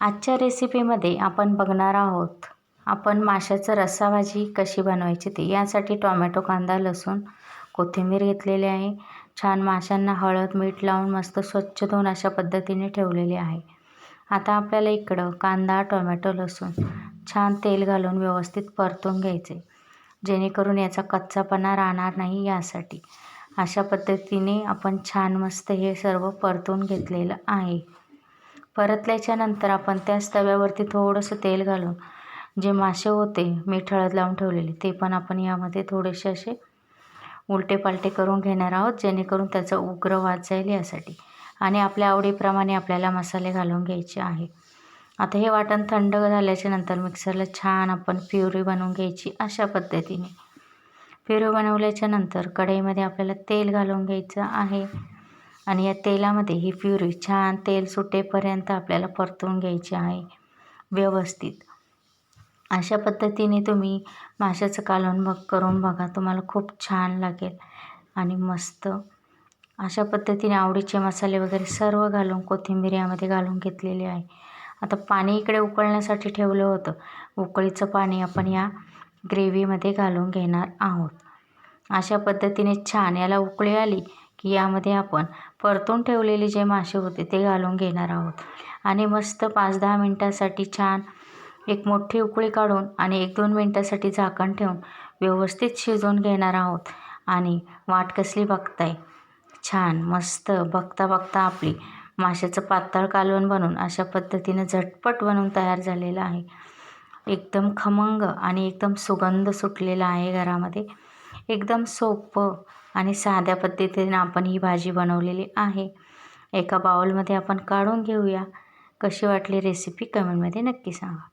आजच्या रेसिपीमध्ये आपण बघणार आहोत आपण माशाचं रस्सा भाजी कशी बनवायची ती. यासाठी टोमॅटो कांदा लसूण कोथिंबीर घेतलेली आहे. छान माशांना हळद मीठ लावून मस्त स्वच्छ धुवून अशा पद्धतीने ठेवलेले आहे. आता आपल्याला इकडं कांदा टोमॅटो लसूण छान तेल घालून व्यवस्थित परतून घ्यायचे. जेणेकरून याचा कच्चापणा राहणार नाही यासाठी. अशा पद्धतीने आपण छान मस्त हे सर्व परतून घेतलेलं आहे. परतल्याच्या नंतर आपण त्याच तव्यावरती थोडंसं तेल घालून जे मासे होते मीठ हळद लावून ठेवलेले ते पण आपण यामध्ये थोडेसे असे उलटे पालटे करून घेणार आहोत जेणेकरून त्याचा उग्र वाद जाईल यासाठी. आणि आपल्या आवडीप्रमाणे आपल्याला मसाले घालून घ्यायचे आहे. आता हे वाटण थंड झाल्याच्यानंतर मिक्सरला छान आपण प्युरी बनवून घ्यायची अशा पद्धतीने. प्युरी बनवल्याच्या नंतर कढईमध्ये आपल्याला तेल घालून घ्यायचं आहे. आणि या तेलामध्ये ही प्युरी छान तेल सुटेपर्यंत आपल्याला परतून घ्यायची आहे व्यवस्थित. अशा पद्धतीने तुम्ही माशाचं कालवण बघ करून बघा तुम्हाला खूप छान लागेल आणि मस्त. अशा पद्धतीने आवडीचे मसाले वगैरे सर्व घालून कोथिंबीर यामध्ये घालून घेतलेले आहे. आता पाणी इकडे उकळण्यासाठी ठेवलं होतं. उकळीचं पाणी आपण या ग्रेव्हीमध्ये घालून घेणार आहोत. अशा पद्धतीने छान याला उकळी आली की यामध्ये आपण परतून ठेवलेले जे मासे होते ते घालून घेणार आहोत. आणि मस्त पाच दहा मिनटासाठी छान एक मोठी उकळी काढून आणि एक दोन मिनटासाठी झाकण ठेवून व्यवस्थित शिजवून घेणार आहोत. आणि वाट कसली बघताय? छान मस्त बघता बघता आपली माशाचं पातळ कालवण बनवून अशा पद्धतीनं झटपट बनवून तयार झालेलं आहे. एकदम खमंग आणि एकदम सुगंध सुटलेला आहे घरामध्ये. एकदम सोपं आणि साध्या पद्धतीने आपण ही भाजी बनवलेली आहे. एका बाउलमध्ये आपण काढून घेऊया. कशी वाटली रेसिपी कमेंटमध्ये नक्की सांगा.